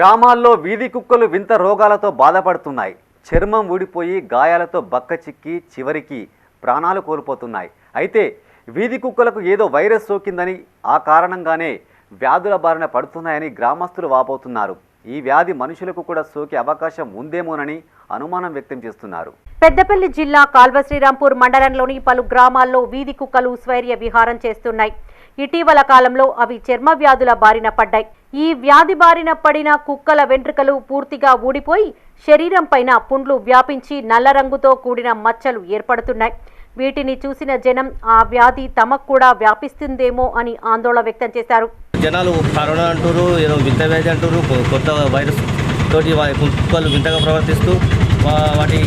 గ్రామాల్లో వీధి కుక్కలు వింత రోగాలతో బాధపడుతున్నాయి. చర్మం ఊడిపోయి గాయాలతో బక్క చిక్కి చివరికి ప్రాణాలు కోల్పోతున్నాయి. అయితే వీధి కుక్కలకు ఏదో వైరస్ సోకిందని ఆ కారణంగానే వ్యాధుల బారిన పడుతున్నాయని గ్రామస్తులు వాపోతున్నారు. ఈ వ్యాధి మనుషులకు కూడా సోకే అవకాశం ఉందేమోనని అనుమానం వ్యక్తం చేస్తున్నారు. పెద్దపల్లి జిల్లా కాల్వ శ్రీరాంపూర్ మండలంలోని పలు గ్రామాల్లో వీధి కుక్కలు స్వైర్య విహారం చేస్తున్నాయి. ఇటీవల కాలంలో అవి చర్మ వ్యాధుల బారిన పడ్డాయి. ఈ వ్యాధి బారిన పడిన కుక్కల వెంట్రుకలు పూర్తిగా ఊడిపోయి శరీరం పైన పుండ్లు వ్యాపించి నల్ల రంగుతో కూడిన మచ్చలు ఏర్పడుతున్నాయి. వీటిని చూసిన జనం ఆ వ్యాధి తమకు కూడా వ్యాపిస్తుందేమో అని ఆందోళన వ్యక్తం చేశారు. జనాలు కరోనా అంటారు ఏదో వింత వ్యాధి అంటారు కొత్త వైరస్ తోటి కుక్కలు వింతగా ప్రవర్తిస్తూ వాటికి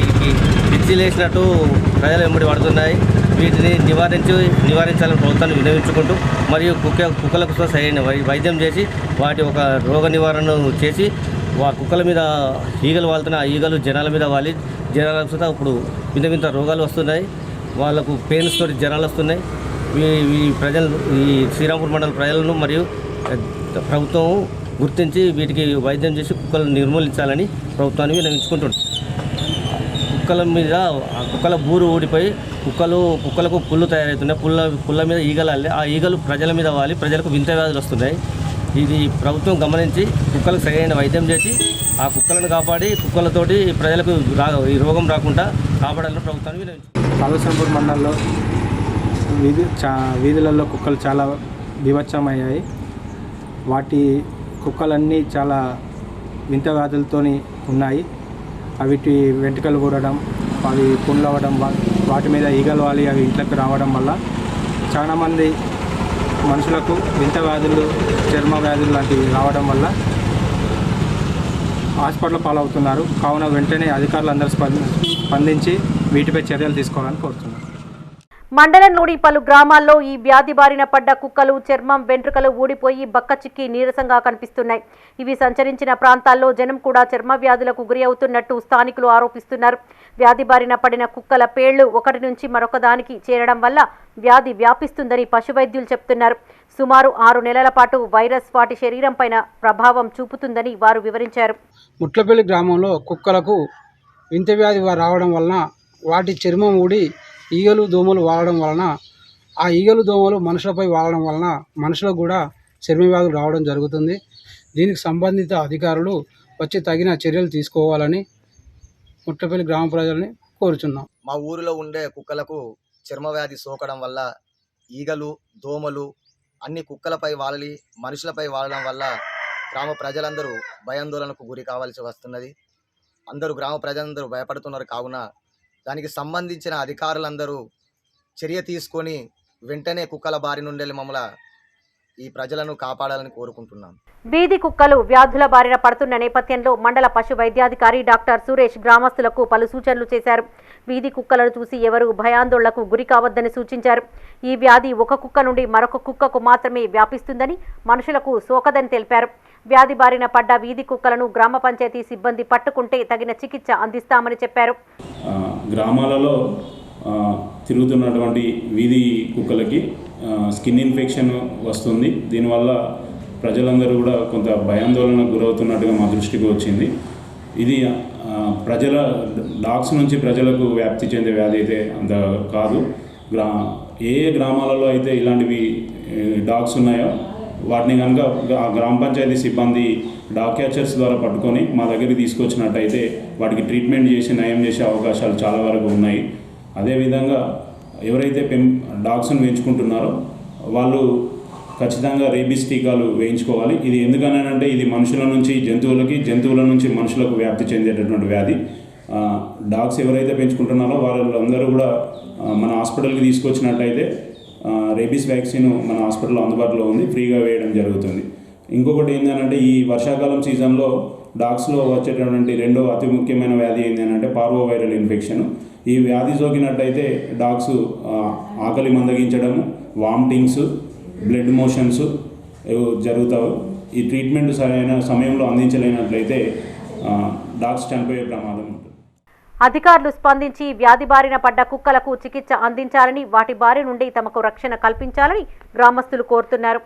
మిర్చి లేసినట్టు ప్రజలు వెంబడి పడుతున్నాయి. వీటిని నివారించి నివారించాలని ప్రభుత్వాన్ని వినియోగించుకుంటూ మరియు కుక్క కుక్కలకు సరైన వై- వైద్యం చేసి వాటి ఒక రోగ నివారణ చేసి వా కుక్కల మీద ఈగలు వాళ్తున్న ఆ ఈగలు జనాల మీద వాలి జనాల కూడా ఇప్పుడు వింత వింత రోగాలు వస్తున్నాయి. వాళ్ళకు పెయిన్స్ తోటి జనాలు వస్తున్నాయి. ఈ ప్రజలు ఈ శ్రీరాంపూర్ మండల ప్రజలను మరియు ప్రభుత్వం గుర్తించి వీటికి వైద్యం చేసి కుక్కలను నిర్మూలించాలని ప్రభుత్వాన్ని వినియోగించుకుంటుంది కుక్కల మీద ఆ కుక్కల బూరు ఊడిపోయి కుక్కలు కుక్కలకు పుల్లు తయారవుతున్నాయి. పుల్ల పుల్ల మీద ఈగలు అల్లి ఆ ఈగలు ప్రజల మీద వాలి ప్రజలకు వింత వ్యాధులు వస్తున్నాయి. ఇది ప్రభుత్వం గమనించి కుక్కలకు సరైన వైద్యం చేసి ఆ కుక్కలను కాపాడి కుక్కలతోటి ప్రజలకు రా ఈ రోగం రాకుండా కాపాడాలని ప్రభుత్వాన్ని విన్నవించుకుంటుంది కాళేశ్వరంపూర్ మండలంలో వీధి చా వీధులలో కుక్కలు చాలా బీభత్సమయ్యాయి. వాటి కుక్కలన్నీ చాలా వింత వ్యాధులతోని ఉన్నాయి. అవిటి వెంట్రుకలు కూడడం అవి పుండ్లు అవ్వడం వాటి మీద ఈగలు వాలి అవి ఇంట్లోకి రావడం వల్ల చాలామంది మనుషులకు వింత వ్యాధులు చర్మ వ్యాధులు లాంటివి రావడం వల్ల హాస్పిటల్ పాలవుతున్నారు. కావున వెంటనే అధికారులు అందరూ స్పందించి వీటిపై చర్యలు తీసుకోవాలని కోరుతున్నాను మండలంలోని పలు గ్రామాల్లో ఈ వ్యాధి బారిన పడ్డ కుక్కలు చర్మం వెంట్రుకలు ఊడిపోయి బక్క చిక్కి నీరసంగా కనిపిస్తున్నాయి. ఇవి సంచరించిన ప్రాంతాల్లో జనం కూడా చర్మ వ్యాధులకు గురి అవుతున్నట్టు స్థానికులు ఆరోపిస్తున్నారు. వ్యాధి బారిన పడిన కుక్కల పేళ్ళు ఒకటి నుంచి మరొక దానికి చేరడం వల్ల వ్యాధి వ్యాపిస్తుందని పశువైద్యులు చెప్తున్నారు. సుమారు ఆరు నెలల పాటు వైరస్ వాటి శరీరం పైన ప్రభావం చూపుతుందని వారు వివరించారు. ముట్లపల్లి గ్రామంలో కుక్కలకు వింత వ్యాధి రావడం వలన వాటి చర్మం ఊడి ఈగలు దోమలు వాడడం వలన ఆ ఈగలు దోమలు మనుషులపై వాడడం వలన మనుషులకు కూడా చర్మ వ్యాధులు రావడం జరుగుతుంది. దీనికి సంబంధిత అధికారులు వచ్చి తగిన చర్యలు తీసుకోవాలని ముట్టపల్లి గ్రామ ప్రజల్ని కోరుచున్నాం. మా ఊరిలో ఉండే కుక్కలకు చర్మవ్యాధి సోకడం వల్ల ఈగలు దోమలు అన్ని కుక్కలపై వాలలి మనుషులపై వాలడం వల్ల గ్రామ ప్రజలందరూ భయాందోళనకు గురి కావాల్సి వస్తున్నది. అందరూ గ్రామ ప్రజలందరూ భయపడుతున్నారు. కావున దానికి సంబంధించిన అధికారులందరూ చర్య తీసుకొని వెంటనే కుక్కల బారి నుండి మమ్మల్ని ఈ ప్రజలను కాపాడాలని కోరుకుంటున్నాం. వీధి కుక్కలు వ్యాధుల బారిన పడుతున్న నేపథ్యంలో మండల పశు వైద్యాధికారి డాక్టర్ సురేష్ గ్రామస్తులకు పలు సూచనలు చేశారు. వీధి కుక్కలను చూసి ఎవరు భయాందోళనకు గురి కావద్దని సూచించారు. ఈ వ్యాధి ఒక కుక్క నుండి మరొక కుక్కకు మాత్రమే వ్యాపిస్తుందని మనుషులకు సోకదని తెలిపారు. వ్యాధి బారిన పడ్డ వీధి కుక్కలను గ్రామ పంచాయతీ సిబ్బంది పట్టుకుంటే తగిన చికిత్స అందిస్తామని చెప్పారు. గ్రామాలలో తిరుగుతున్నటువంటి వీధి కుక్కలకి స్కిన్ ఇన్ఫెక్షన్ వస్తుంది. దీనివల్ల ప్రజలందరూ కూడా కొంత భయాందోళనకు గురవుతున్నట్టుగా మా దృష్టికి వచ్చింది. ఇది ప్రజల డాగ్స్ నుంచి ప్రజలకు వ్యాప్తి చెందే వ్యాధి అయితే అంత కాదు. గ్రా ఏ గ్రామాలలో అయితే ఇలాంటివి డాగ్స్ ఉన్నాయో వాటిని కనుక గ్రామ పంచాయతీ సిబ్బంది డాగ్ క్యాచర్స్ ద్వారా పట్టుకొని మా దగ్గరికి తీసుకొచ్చినట్టయితే వాటికి ట్రీట్మెంట్ చేసి నయం చేసే అవకాశాలు చాలా వరకు ఉన్నాయి. అదేవిధంగా ఎవరైతే పెం డాగ్స్ను పెంచుకుంటున్నారో వాళ్ళు ఖచ్చితంగా రేబీస్ టీకాలు వేయించుకోవాలి. ఇది ఎందుకనంటే ఇది మనుషుల నుంచి జంతువులకి జంతువుల నుంచి మనుషులకు వ్యాప్తి చెందేటటువంటి వ్యాధి. డాగ్స్ ఎవరైతే పెంచుకుంటున్నారో వాళ్ళందరూ కూడా మన హాస్పిటల్కి తీసుకొచ్చినట్టయితే రేబీస్ వ్యాక్సిన్ మన హాస్పిటల్లో అందుబాటులో ఉంది ఫ్రీగా వేయడం జరుగుతుంది. ఇంకొకటి ఏంటంటే ఈ వర్షాకాలం సీజన్లో డాగ్స్లో వచ్చేటటువంటి రెండో అతి ముఖ్యమైన వ్యాధి ఏంటంటే పార్వో వైరల్ ఇన్ఫెక్షన్. ఈ వ్యాధి సోకినట్టయితే డాగ్స్ ఆకలి మందగించడము వామిటింగ్స్ బ్లడ్ మోషన్స్ ఇవి జరుగుతావు. ఈ ట్రీట్మెంట్ సరైన సమయంలో అందించలేనట్లయితే డాగ్స్ చనిపోయే ప్రమాదం ఉంటుంది. అధికారులు స్పందించి వ్యాధి బారిన పడ్డ కుక్కలకు చికిత్స అందించాలని వాటి బారి నుండి తమకు రక్షణ కల్పించాలని గ్రామస్తులు కోరుతున్నారు.